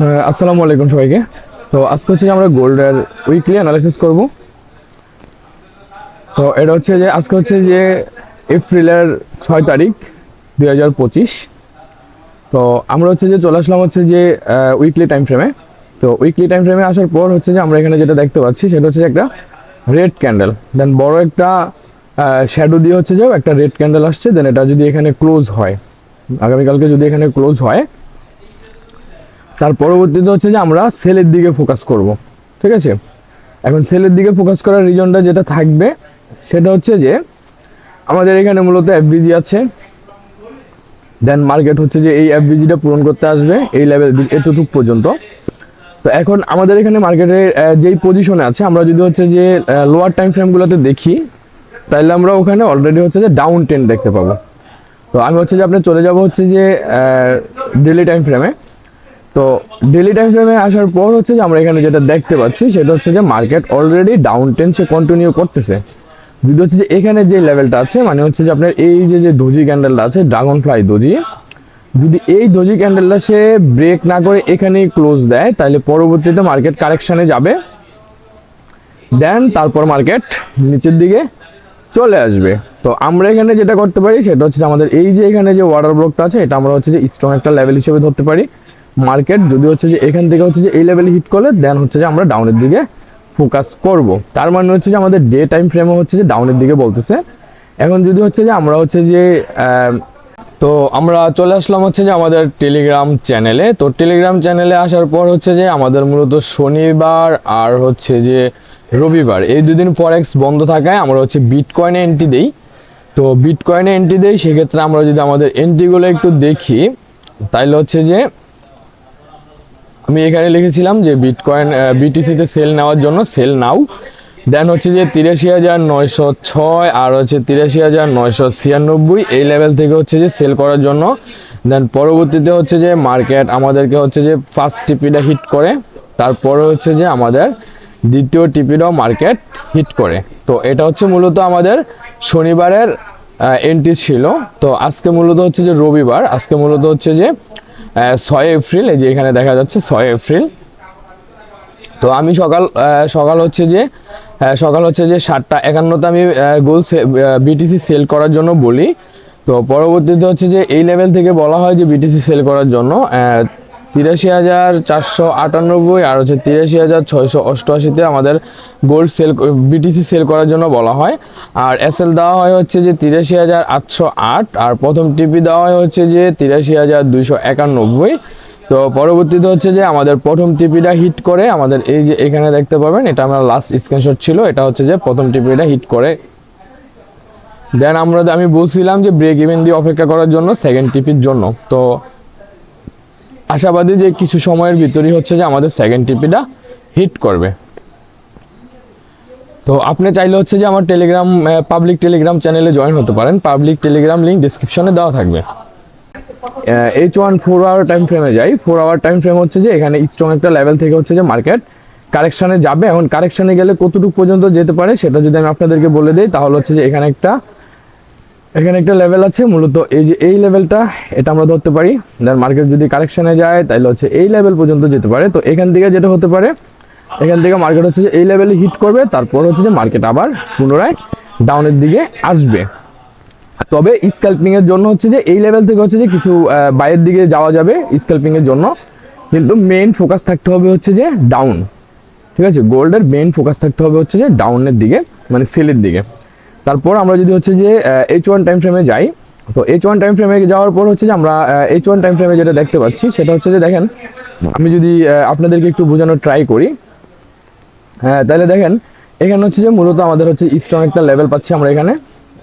আসসালামু আলাইকুম সবাইকে। তো আজকে হচ্ছে যে আমরা গোল্ডের উইকলি অ্যানালাইসিস করব। তো এটা হচ্ছে যে, আজকে হচ্ছে যে এপ্রিলের ছয় তারিখ, দুই হাজার পঁচিশ। তো আমরা হচ্ছে যে চলে আসলাম হচ্ছে যে উইকলি টাইম ফ্রেমে তো উইকলি টাইম ফ্রেমে আসার পর হচ্ছে যে আমরা এখানে যেটা দেখতে পাচ্ছি, সেটা হচ্ছে একটা রেড ক্যান্ডেল দেন বড় একটা শ্যাডো দিয়ে হচ্ছে যে একটা রেড ক্যান্ডেল আসছে। দেন এটা যদি এখানে ক্লোজ হয়, আগামীকালকে যদি এখানে ক্লোজ হয় তার পরবর্তীতে হচ্ছে যে আমরা সেলের দিকে ফোকাস করব, ঠিক আছে? এখন সেলের দিকে ফোকাস করার রিজনটা যেটা থাকবে, সেটা হচ্ছে যে আমাদের এখানে মূলত এফবিজি আছে। দেন মার্কেট হচ্ছে যে এই এফবিজিটা পূরণ করতে আসবে এই লেভেল এতটুক পর্যন্ত। তো এখন আমাদের এখানে মার্কেটের যেই পজিশনে আছে, আমরা যদি হচ্ছে যে লোয়ার টাইম ফ্রেমগুলোতে দেখি, তাহলে আমরা ওখানে অলরেডি হচ্ছে যে ডাউন টেন দেখতে পাবো। তো আমি হচ্ছে যে আপনি চলে যাব হচ্ছে যে ডেলি টাইম ফ্রেমে তো ডেলি টাইম ফ্রেমে আসার পর হচ্ছে যে আমরা এখানে যেটা দেখতে পাচ্ছি, সেটা হচ্ছে যে মার্কেট অলরেডি ডাউন টেন সে কন্টিনিউ করতেছে। যদি হচ্ছে যে এখানে যে লেভেলটা আছে মানে হচ্ছে যে আপনার এই যে যে দোজি ক্যান্ডেলটা আছে ড্রাগন ফ্লাই দোজি, যদি এই দোজি ক্যান্ডেলটা সে ব্রেক না করে এখানেই ক্লোজ দেয়, তাহলে পরবর্তীতে মার্কেট কারেকশানে যাবে। দেন তারপর মার্কেট নিচের দিকে চলে আসবে। তো আমরা এখানে যেটা করতে পারি, সেটা হচ্ছে আমাদের এই যে এখানে যে ওয়াটার ব্লকটা আছে, এটা আমরা হচ্ছে যে স্ট্রং একটা লেভেল হিসেবে ধরতে পারি। মার্কেট যদি হচ্ছে যে এখান থেকে হচ্ছে যে এই লেভেলে হিট করলে দেন হচ্ছে যে আমরা ডাউনের দিকে ফোকাস করব তার মানে হচ্ছে যে আমাদের ডে টাইম ফ্রেমে হচ্ছে যে ডাউনের দিকে বলতেছে এখন যদি হচ্ছে যে আমরা হচ্ছে যে তো আমরা চলে আসলাম হচ্ছে যে আমাদের টেলিগ্রাম চ্যানেলে তো টেলিগ্রাম চ্যানেলে আসার পর হচ্ছে যে আমাদের মূলত শনিবার আর হচ্ছে যে রবিবার এই দুদিন ফরেক্স বন্ধ থাকায় আমরা হচ্ছে বিটকয়েনে এন্ট্রি দিই তো বিটকয়েনে এন্ট্রি দেই সেক্ষেত্রে আমরা যদি আমাদের এন্ট্রিগুলো একটু দেখি তাইলে হচ্ছে যে আমি এখানে লিখেছিলাম যে বিটকয়েন বিটিসিতে সেল নেওয়ার জন্য সেল নাও দেন হচ্ছে যে তিরাশি হাজার নয়শো ছয় আর হচ্ছে তিরাশি হাজার নয়শো ছিয়ানব্বই, এই লেভেল থেকে হচ্ছে যে সেল করার জন্য। দেন পরবর্তীতে হচ্ছে যে মার্কেট আমাদেরকে হচ্ছে যে ফার্স্ট টিপিটা হিট করে, তারপরে হচ্ছে যে আমাদের দ্বিতীয় টিপিটাও মার্কেট হিট করে। তো এটা হচ্ছে মূলত আমাদের শনিবারের এন্ট্রি ছিল। তো আজকে মূলত হচ্ছে যে রবিবার, আজকে মূলত হচ্ছে যে ছয় এপ্রিল, এই যে এখানে দেখা যাচ্ছে ছয় এপ্রিল। তো আমি সকাল সকাল হচ্ছে যে সকাল হচ্ছে যে সাতটা একান্নতে আমি গোল বিটিসি সেল করার জন্য বলি। তো পরবর্তীতে হচ্ছে যে এই লেভেল থেকে বলা হয় যে বিটিসি সেল করার জন্য তিরাশি হাজার চারশো আটানব্বই আর হচ্ছে তিরাশি হাজার ছয়শো অষ্টআশিতে আমাদের গোল্ড সেল বিটিসি সেল করার জন্য বলা হয়। আর এসএল দেওয়া হয় হচ্ছে যে তিরাশি হাজার আটশো আট আর প্রথম টিপি দেওয়া হয় হচ্ছে যে তিরাশি হাজার দুইশো একানব্বই। তো পরবর্তীতে হচ্ছে যে আমাদের প্রথম টিপিটা হিট করে আমাদের এই যে এখানে দেখতে পাবেন, এটা আমরা লাস্ট স্ক্রিনশট ছিল, এটা হচ্ছে যে প্রথম টিপিটা হিট করে। দেন আমরা আমি বলছিলাম যে ব্রেক ইভেন দিয়ে অপেক্ষা করার জন্য সেকেন্ড টিপির জন্য। তো আশাবাদী যে কিছু সময়ের ভিতরেই হচ্ছে যে আমাদের সেকেন্ড টিপিটা হিট করবে। তো আপনি চাইলে হচ্ছে যে আমার টেলিগ্রাম পাবলিক টেলিগ্রাম চ্যানেলে জয়েন হতে পারেন। পাবলিক টেলিগ্রাম লিঙ্ক ডিসক্রিপশনে দেওয়া থাকবে। H one four hour time ফ্রেমে যাই। ফোর আওয়ার টাইম ফ্রেম হচ্ছে যে এখানে স্ট্রং একটা লেভেল থেকে হচ্ছে যে মার্কেট কারেকশানে যাবে। এখন কারেকশানে গেলে কতটুকু পর্যন্ত যেতে পারে সেটা যদি আমি আপনাদেরকে বলে দিই, তাহলে হচ্ছে যে এখানে একটা এখানে একটা লেভেল আছে, মূলত এই যে এই লেভেলটা এটা আমরা ধরতে পারি। দেন মার্কেট যদি কারেকশানে যায় তাহলে হচ্ছে এই লেভেল পর্যন্ত যেতে পারে। তো এখান থেকে যেটা হতে পারে, এখান থেকে মার্কেট হচ্ছে যে এই লেভেলে হিট করবে, তারপর হচ্ছে যে মার্কেট আবার পুনরায় ডাউনের দিকে আসবে। তবে স্ক্যাল্পিং এর জন্য হচ্ছে যে এই লেভেল থেকে হচ্ছে যে কিছু বাইরের দিকে যাওয়া যাবে স্ক্যাল্পিং এর জন্য। কিন্তু মেইন ফোকাস থাকতে হবে হচ্ছে যে ডাউন ঠিক আছে? গোল্ডের মেইন ফোকাস থাকতে হবে হচ্ছে যে ডাউনের দিকে মানে সেলের দিকে। তারপর আমরা যদি হচ্ছে যে এইচ ওয়ান টাইম ফ্রেমে যাই, তো এইচ ওয়ান টাইম ফ্রেমে যাওয়ার পর হচ্ছে যে আমরা এইচ ওয়ান টাইম ফ্রেমে যেটা দেখতে পাচ্ছি, সেটা হচ্ছে যে দেখেন, আমি যদি আপনাদেরকে একটু বোঝানোর ট্রাই করি হ্যাঁ তাহলে দেখেন, এখানে হচ্ছে যে মূলত আমাদের হচ্ছে স্ট্রং একটা লেভেল পাচ্ছি আমরা এখানে।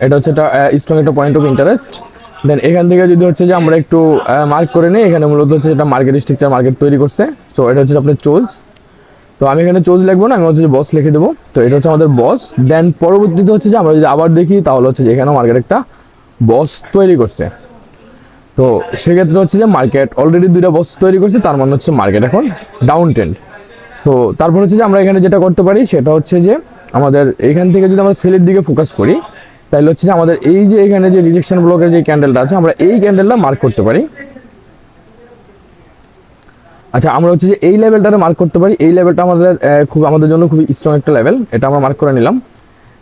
এটা হচ্ছে একটা স্ট্রং একটা পয়েন্ট অফ ইন্টারেস্ট দেন এখান থেকে যদি হচ্ছে যে আমরা একটু মার্ক করে নিই, এখানে মূলত হচ্ছে এটা মার্কেট স্ট্রাকচার মার্কেট তৈরি করছে সো এটা হচ্ছে আপনার চোজ তো আমি এখানে চোজ লিখব না, আমি হচ্ছে বস লিখে দেবো। তো এটা হচ্ছে আমাদের বস দেন পরবর্তীতে হচ্ছে যে আমরা যদি আবার দেখি, তাহলে হচ্ছে যে এখানে মার্কেট একটা বস তৈরি করছে। তো সেক্ষেত্রে হচ্ছে যে মার্কেট অলরেডি দুইটা বস তৈরি করছে, তার মানে হচ্ছে মার্কেট এখন ডাউন ট্রেন্ড তো তারপর হচ্ছে যে আমরা এখানে যেটা করতে পারি, সেটা হচ্ছে যে আমাদের এখান থেকে যদি আমরা সেলের দিকে ফোকাস করি তাহলে হচ্ছে যে আমাদের এই যে এখানে যে রিজেকশন ব্লকের যে ক্যান্ডেলটা আছে, আমরা এই ক্যান্ডেলটা মার্ক করতে পারি। আচ্ছা আমরা হচ্ছে যে এই লেভেলটারে মার্ক করতে পারি। এই লেভেলটা আমাদের খুব, আমাদের জন্য খুবই স্ট্রং একটা লেভেল এটা আমরা মার্ক করে নিলাম।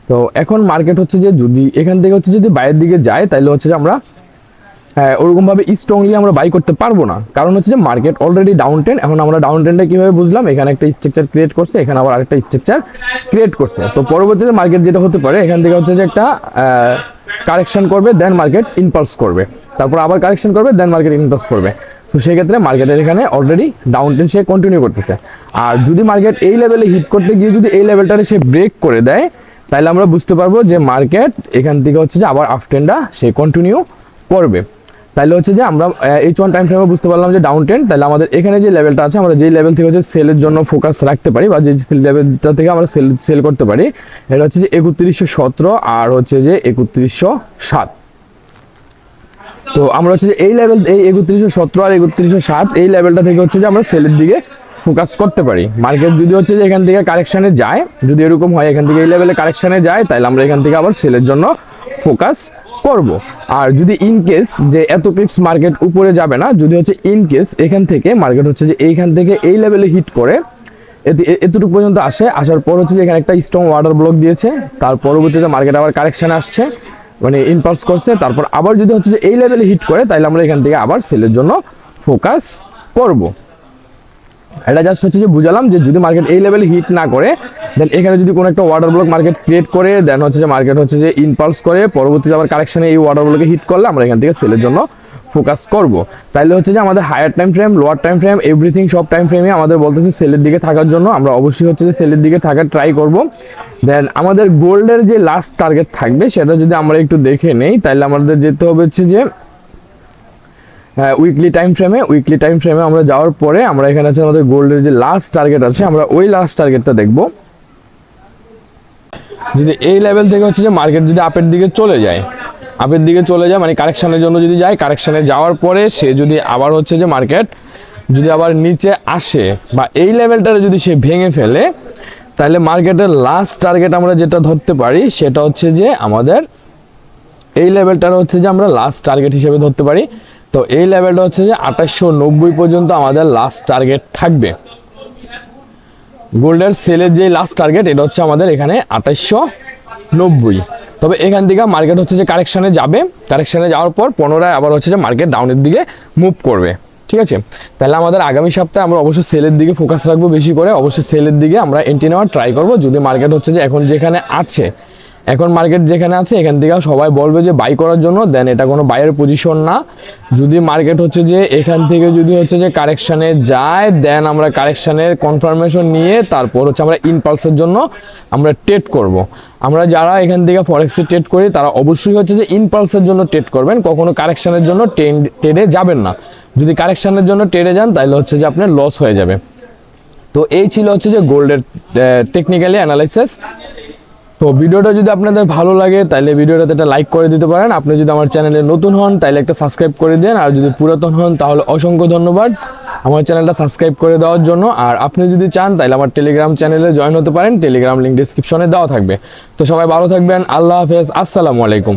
তো এখন মার্কেট হচ্ছে যে যদি এখান থেকে হচ্ছে যদি বাইরের দিকে যায় তাহলে হচ্ছে যে আমরা হ্যাঁ ওরকমভাবে স্ট্রংলি আমরা বাই করতে পারব না। কারণ হচ্ছে যে মার্কেট অলরেডি ডাউন টেন এখন আমরা ডাউন টেনটা কীভাবে বুঝলাম? এখানে একটা স্ট্রাকচার ক্রিয়েট করছে, এখানে আবার আরেকটা স্ট্রাকচার ক্রিয়েট করছে। তো পরবর্তীতে মার্কেট যেটা হতে পারে, এখান থেকে হচ্ছে যে একটা কারেকশন করবে দেন মার্কেট ইনপালস করবে। তারপর আবার কারেকশন করবে দেন মার্কেট ইনপালস করবে। তো সেক্ষেত্রে মার্কেটের এখানে অলরেডি ডাউন টেন সে কন্টিনিউ করতেছে। আর যদি মার্কেট এই লেভেলে হিট করতে গিয়ে যদি এই লেভেলটারে সে ব্রেক করে দেয়, তাহলে আমরা বুঝতে পারব যে মার্কেট এখান থেকে হচ্ছে যে আবার আফটেনটা সে কন্টিনিউ করবে। তাহলে হচ্ছে যে আমরা এইচ ওয়ান টাইম ফ্রেমে বুঝতে পারলাম যে ডাউন টেন তাহলে আমাদের এখানে যে লেভেলটা আছে, আমরা যেই লেভেল থেকে হচ্ছে সেলের জন্য ফোকাস রাখতে পারি বা যে লেভেলটা থেকে আমরা সেল সেল করতে পারি, এটা হচ্ছে যে একত্রিশশো সতেরো আর হচ্ছে যে একত্রিশশো সাত। তো আমরা হচ্ছে যে এই লেভেল এই একত্রিশশো সতেরো আর একত্রিশশো সাত, এই লেভেলটা থেকে হচ্ছে যে আমরা সেলের দিকে ফোকাস করতে পারি। মার্কেট যদি হচ্ছে যে এখান থেকে কারেকশানে যায়, যদি এরকম হয় এখান থেকে এই লেভেলে কারেকশানে যায়, তাহলে আমরা এখান থেকে আবার সেলের জন্য ফোকাস করব। আর যদি ইন কেস যে এত পিপস মার্কেট উপরে যাবে না, যদি হচ্ছে ইন কেস এখান থেকে মার্কেট হচ্ছে যে এইখান থেকে এই লেভেলে হিট করে, এতে- এতটুকু পর্যন্ত আসে, আসার পর হচ্ছে যে এখানে একটা স্ট্রং ওয়াটার ব্লক দিয়েছে, তার পরবর্তীতে মার্কেট আবার কারেকশানে আসছে। মানে ইনপালস করছে, তারপর আবার যদি হচ্ছে যে এই লেভেলে হিট করে তাহলে আমরা এখান থেকে আবার সেলের জন্য ফোকাস করব। এটা জাস্ট হচ্ছে যে বুঝালাম যে যদি মার্কেট এই লেভেলে হিট না করে দেন এখানে যদি কোনো একটা ওয়াটার ব্লক মার্কেট ক্রিয়েট করে দেন হচ্ছে যে মার্কেট হচ্ছে যে ইনপালস করে, পরবর্তীতে আবার কারেকশানে এই ওয়াটার ব্লকে হিট করলে আমরা এখান থেকে সেলের জন্য ফোকাস করব। তাইলে হচ্ছে যে আমাদের higher time frame lower time frame everything সব টাইম ফ্রেমে আমাদের বলতেছে সেলের দিকে থাকার জন্য। আমরা অবশ্যই হচ্ছে যে সেলের দিকে থাকার ট্রাই করব। দেন আমাদের গোল্ডের যে লাস্ট টার্গেট থাকবে, সেটা যদি আমরা একটু দেখে নেই তাহলে আমাদের যেতে হবে হচ্ছে যে উইকলি টাইম ফ্রেমে উইকলি টাইম ফ্রেমে আমরা যাওয়ার পরে আমরা এখানে আছে আমাদের গোল্ডের যে লাস্ট টার্গেট আছে, আমরা ওই লাস্ট টার্গেটটা দেখব। যদি এই লেভেল থেকে হচ্ছে যে মার্কেট যদি আপের দিকে চলে যায় আপের দিকে চলে যায় মানে কারেকশনের জন্য যদি যায়, কারেকশনে যাওয়ার পরে সে যদি আবার হচ্ছে যে মার্কেট, যদি আবার নিচে আসে বা এই লেভেলটারে যদি সে ভেঙে ফেলে, তাহলে মার্কেটের লাস্ট টার্গেট আমরা যেটা ধরতে পারি, সেটা হচ্ছে যে আমাদের এই লেভেলটার হচ্ছে যে আমরা লাস্ট টার্গেট হিসেবে ধরতে পারি। তো এই লেভেলটা হচ্ছে যে আঠাশশো নব্বই পর্যন্ত আমাদের লাস্ট টার্গেট থাকবে। গোল্ডের সেলের যে লাস্ট টার্গেট এটা হচ্ছে আমাদের এখানে আঠাশশো নব্বই। তবে এখান থেকে মার্কেট হচ্ছে যে কারেকশানে যাবে। কারেকশানে যাওয়ার পর পুনরায় আবার হচ্ছে যে মার্কেট ডাউনের দিকে মুভ করবে। ঠিক আছে? তাহলে আমাদের আগামী সপ্তাহে আমরা অবশ্যই সেলের দিকে ফোকাস রাখব বেশি করে। অবশ্যই সেলের দিকে আমরা এন্ট্রি নেওয়ার ট্রাই করব। যদি মার্কেট হচ্ছে যে এখন যেখানে আছে, এখন মার্কেট যেখানে আছে, এখান থেকে সবাই বলবে যে বাই করার জন্য দেন এটা কোনো বাইয়ের পজিশন না। যদি মার্কেট হচ্ছে যে এখান থেকে যদি হচ্ছে যে কারেকশানে যায় দেন আমরা কারেকশানের কনফার্মেশন নিয়ে তারপর হচ্ছে আমরা ইনপালসের জন্য আমরা টেট করব। আমরা যারা এখান থেকে ফরেক্সে টেট করি, তারা অবশ্যই হচ্ছে যে ইনপালসের জন্য টেট করবেন, কখনো কারেকশানের জন্য টেন টেডে যাবেন না। যদি কারেকশানের জন্য ট্রেডে যান, তাহলে হচ্ছে যে আপনার লস হয়ে যাবে। তো এই ছিল হচ্ছে যে গোল্ডের টেকনিক্যালি অ্যানালাইসিস তো ভিডিওটা যদি আপনাদের ভালো লাগে, তাহলে ভিডিওটাতে একটা লাইক করে দিতে পারেন। আপনি যদি আমার চ্যানেলে নতুন হন, তাহলে একটা সাবস্ক্রাইব করে দেন। আর যদি পুরাতন হন, তাহলে অসংখ্য ধন্যবাদ। আমার চ্যানেলটা সাবস্ক্রাইব করে দেওয়ার জন্য, আর আপনি যদি চান, তাহলে আমার টেলিগ্রাম চ্যানেলে জয়েন হতে পারেন। টেলিগ্রাম লিঙ্ক ডিসক্রিপশনে দেওয়া থাকবে। তো সবাই ভালো থাকবেন। আল্লাহ হাফেজ। আসসালামু আলাইকুম।